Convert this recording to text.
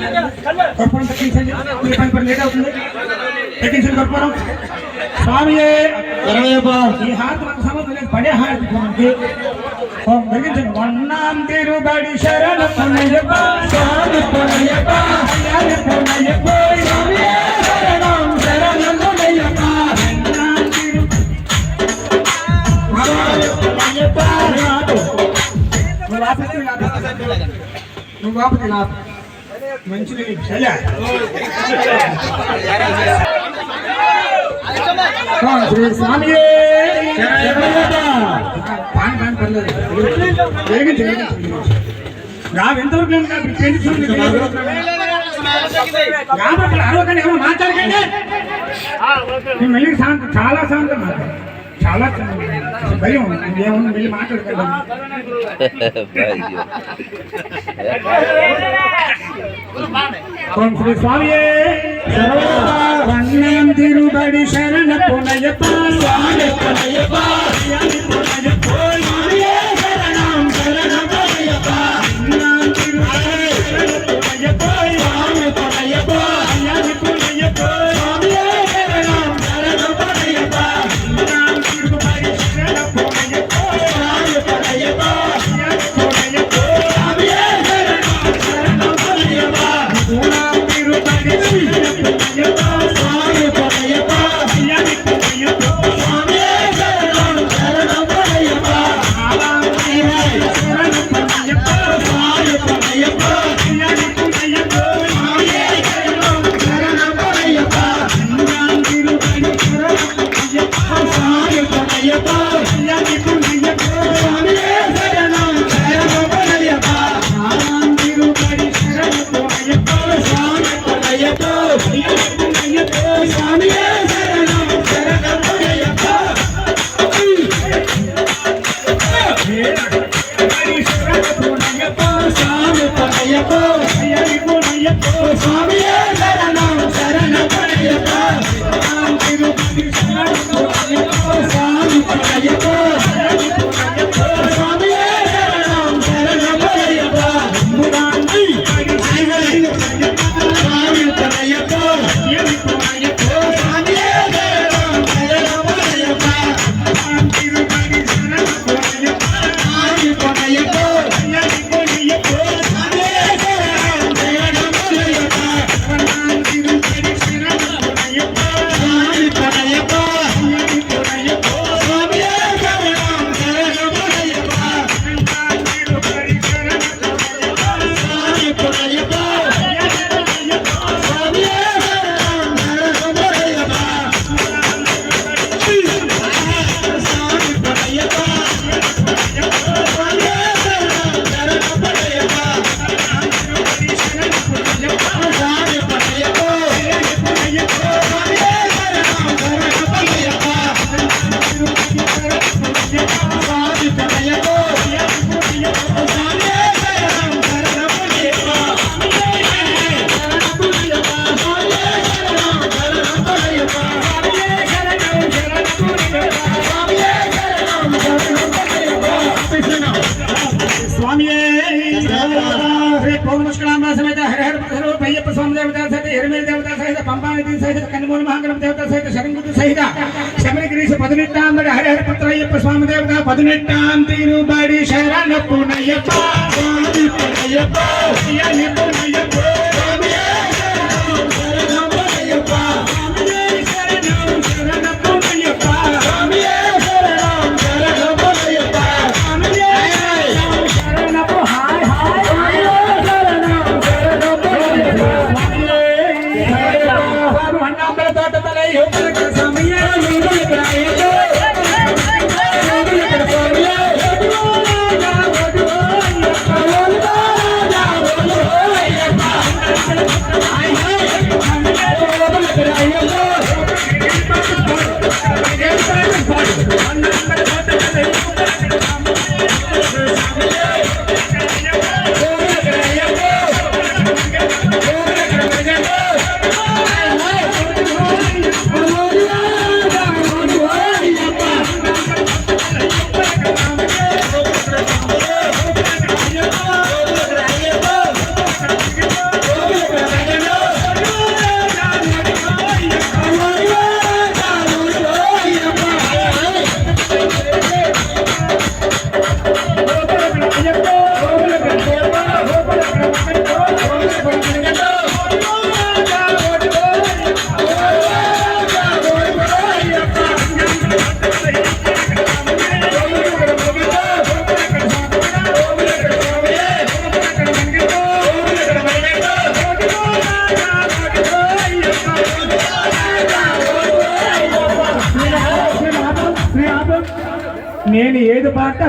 ఎక్కించండి మీ పని పని లేట్ అవుతుంది ఎక్కించండి కర్పూరం స్వామి ఈ హారతి మనకు సంబంధం లేదు పడే హారతి మనకి ఓం వెలిగించండి వన్నాం తిరుబడి శరణ పునయ్యప్ప స్వామి పునయ్యప్ప అయ్యాలి పునయ్యప్ప స్వామి శరణం శరణం పునయ్యప్ప వన్నాం తిరు పునయ్యప్ప నాతో నువ్వు ఆపితే నాకు నువ్వు ఆపితే నాకు మంచిది. శ్రీ స్వామి ఎంతవరకు అరవకండి ఏమో మాట్లాడకండి. వెళ్ళి శాంతం చాలా శాంతం మాట్లాడు చాలా. భయం ఏమన్నా వెళ్ళి మాట్లాడకండి சுவாமியே சரணம் திருபடி சரண புனையப்பா. சுவாமியே. பௌர்ணமுஷ்கலாம்பா சமேத ஹர ஹர பதரோ பையப்ப சுவாமி தேவதா சகித ஹிரமேல் தேவதா சகித பம்பா நதி சகித கன்மூல மகாங்கலம் தேவதா சகித சரங்குது சகித சமரகிரீஷ பதினெட்டாம் படி నేను ఏది పాట